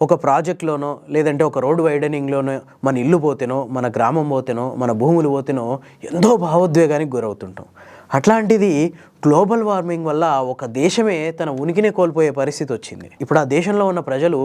ఒక ప్రాజెక్ట్లోనో లేదంటే ఒక రోడ్ వైడనింగ్లోనో మన ఇల్లు పోతేనో మన గ్రామం పోతేనో మన భూములు పోతేనో ఎంతో భావోద్వేగానికి గురవుతుంటాం. అట్లాంటిది గ్లోబల్ వార్మింగ్ వల్ల ఒక దేశమే తన ఉనికినే కోల్పోయే పరిస్థితి వచ్చింది. ఇప్పుడు ఆ దేశంలో ఉన్న ప్రజలు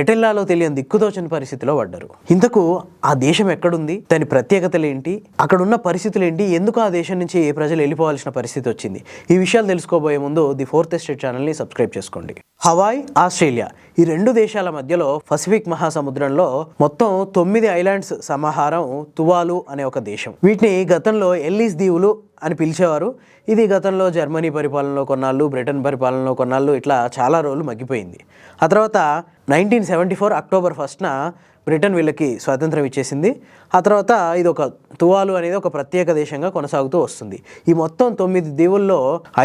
ఎటెల్లాలో తెలియని దిక్కుతోచని పరిస్థితిలో పడ్డారు. ఇంతకు ఆ దేశం ఎక్కడుంది? దాని ప్రత్యేకతలు ఏంటి? అక్కడ ఉన్న పరిస్థితులు ఏంటి? ఎందుకు ఆ దేశం నుంచి ప్రజలు వెళ్ళిపోవాల్సిన పరిస్థితి వచ్చింది? ఈ విషయాలు తెలుసుకోబోయే ముందు ది ఫోర్త్ ఎస్టేట్ ఛానల్ని సబ్స్క్రైబ్ చేసుకోండి. హవాయ్ ఆస్ట్రేలియా ఈ రెండు దేశాల మధ్యలో పసిఫిక్ మహాసముద్రంలో మొత్తం తొమ్మిది ఐలాండ్స్ సమాహారం తువాలు అనే ఒక దేశం. వీటిని గతంలో ఎల్లీస్ దీవులు అని పిలిచేవారు. ఇది గతంలో జర్మనీ పరిపాలనలో కొన్నాళ్ళు బ్రిటన్ పరిపాలనలో కొన్నాళ్ళు ఇట్లా చాలా రోజులు మగ్గిపోయింది. ఆ తర్వాత నైన్టీన్ సెవెంటీ ఫోర్ అక్టోబర్ ఫస్ట్న బ్రిటన్ వీళ్ళకి స్వాతంత్రం ఇచ్చేసింది. ఆ తర్వాత ఇది ఒక తువాలు అనేది ఒక ప్రత్యేక దేశంగా కొనసాగుతూ వస్తుంది. ఈ మొత్తం తొమ్మిది దీవుల్లో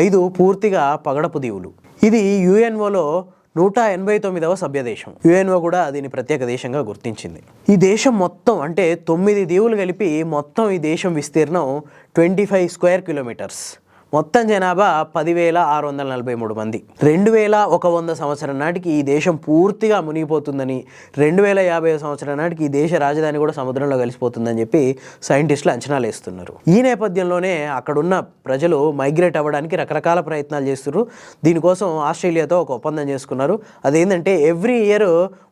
ఐదు పూర్తిగా పగడపు దీవులు. ఇది యుఎన్ఓలో నూట ఎనభై తొమ్మిదవ సభ్యదేశం. యుఎన్ఓ కూడా దీని ప్రత్యేక దేశంగా గుర్తించింది. ఈ దేశం మొత్తం అంటే తొమ్మిది దీవులు కలిపి మొత్తం ఈ దేశం విస్తీర్ణం ట్వంటీ ఫైవ్ స్క్వేర్ కిలోమీటర్స్. మొత్తం జనాభా పదివేల ఆరు వందల నలభై మూడు మంది. రెండు వేల ఒక వంద సంవత్సరం నాటికి ఈ దేశం పూర్తిగా మునిగిపోతుందని రెండు వేల యాభై సంవత్సరం నాటికి ఈ దేశ రాజధాని కూడా సముద్రంలో కలిసిపోతుందని చెప్పి సైంటిస్టులు అంచనాలు వేస్తున్నారు. ఈ నేపథ్యంలోనే అక్కడున్న ప్రజలు మైగ్రేట్ అవ్వడానికి రకరకాల ప్రయత్నాలు చేస్తున్నారు. దీనికోసం ఆస్ట్రేలియాతో ఒక ఒప్పందం చేసుకున్నారు. అదేంటంటే every year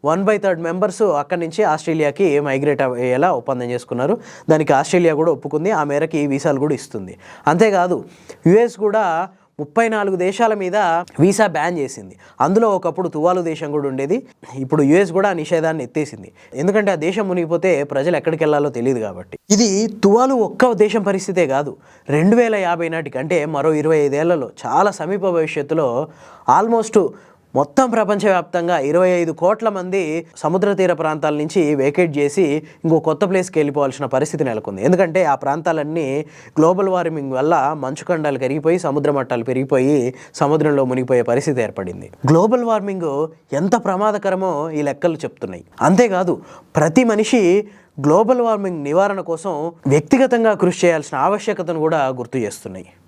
one by third members అక్కడి నుంచి ఆస్ట్రేలియాకి మైగ్రేట్ అయ్యేలా ఒప్పందం చేసుకున్నారు. దానికి ఆస్ట్రేలియా కూడా ఒప్పుకుంది. ఆ మేరకి వీసాలు కూడా ఇస్తుంది. అంతేకాదు యుఎస్ కూడా ముప్పై నాలుగు దేశాల మీద వీసా బ్యాన్ చేసింది. అందులో ఒకప్పుడు తువాలు దేశం కూడా ఉండేది. ఇప్పుడు యుఎస్ కూడా ఆ నిషేధాన్ని ఎత్తేసింది. ఎందుకంటే ఆ దేశం మునిగిపోతే ప్రజలు ఎక్కడికి వెళ్ళాలో తెలియదు కాబట్టి. ఇది తువాలు ఒక్క దేశం పరిస్థితే కాదు. రెండు వేల యాభై నాటికి అంటే మరో ఇరవై ఐదేళ్ళలో చాలా సమీప భవిష్యత్తులో ఆల్మోస్ట్ మొత్తం ప్రపంచవ్యాప్తంగా ఇరవై ఐదు కోట్ల మంది సముద్ర తీర ప్రాంతాల నుంచి వేకేట్ చేసి ఇంకో కొత్త ప్లేస్కి వెళ్ళిపోవాల్సిన పరిస్థితి నెలకొంది. ఎందుకంటే ఆ ప్రాంతాలన్నీ గ్లోబల్ వార్మింగ్ వల్ల మంచు ఖండాలు కరిగిపోయి సముద్ర మట్టాలు పెరిగిపోయి సముద్రంలో మునిగిపోయే పరిస్థితి ఏర్పడింది. గ్లోబల్ వార్మింగ్ ఎంత ప్రమాదకరమో ఈ లెక్కలు చెప్తున్నాయి. అంతేకాదు ప్రతి మనిషి గ్లోబల్ వార్మింగ్ నివారణ కోసం వ్యక్తిగతంగా కృషి చేయాల్సిన ఆవశ్యకతను కూడా గుర్తు చేస్తున్నాయి.